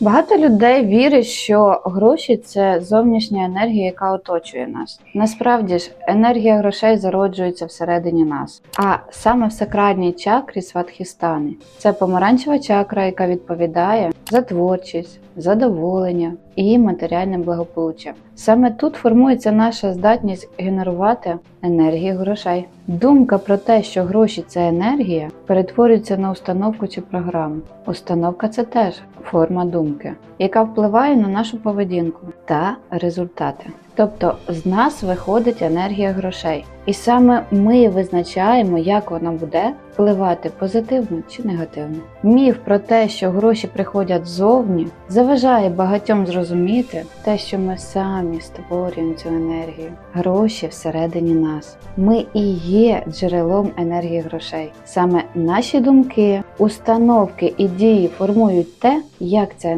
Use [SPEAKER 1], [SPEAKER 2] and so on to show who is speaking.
[SPEAKER 1] Багато людей вірять, що гроші це зовнішня енергія, яка оточує нас. Насправді ж, енергія грошей зароджується всередині нас, а саме в сакральній чакрі Сватхістани. Це помаранчева чакра, яка відповідає за творчість, задоволення і матеріальне благополуччя. Саме тут формується наша здатність генерувати енергію грошей. Думка про те, що гроші це енергія, перетворюється на установку чи програму. Установка це теж форма думки, яка впливає на нашу поведінку та результати. Тобто з нас виходить енергія грошей, і саме ми визначаємо, як вона буде впливати позитивно чи негативно. Міф про те, що гроші приходять ззовні, заважає багатьом зрозуміти те, що ми самі створюємо цю енергію. Гроші всередині нас. Ми і є джерелом енергії грошей. Саме наші думки, установки і дії формують те, як ця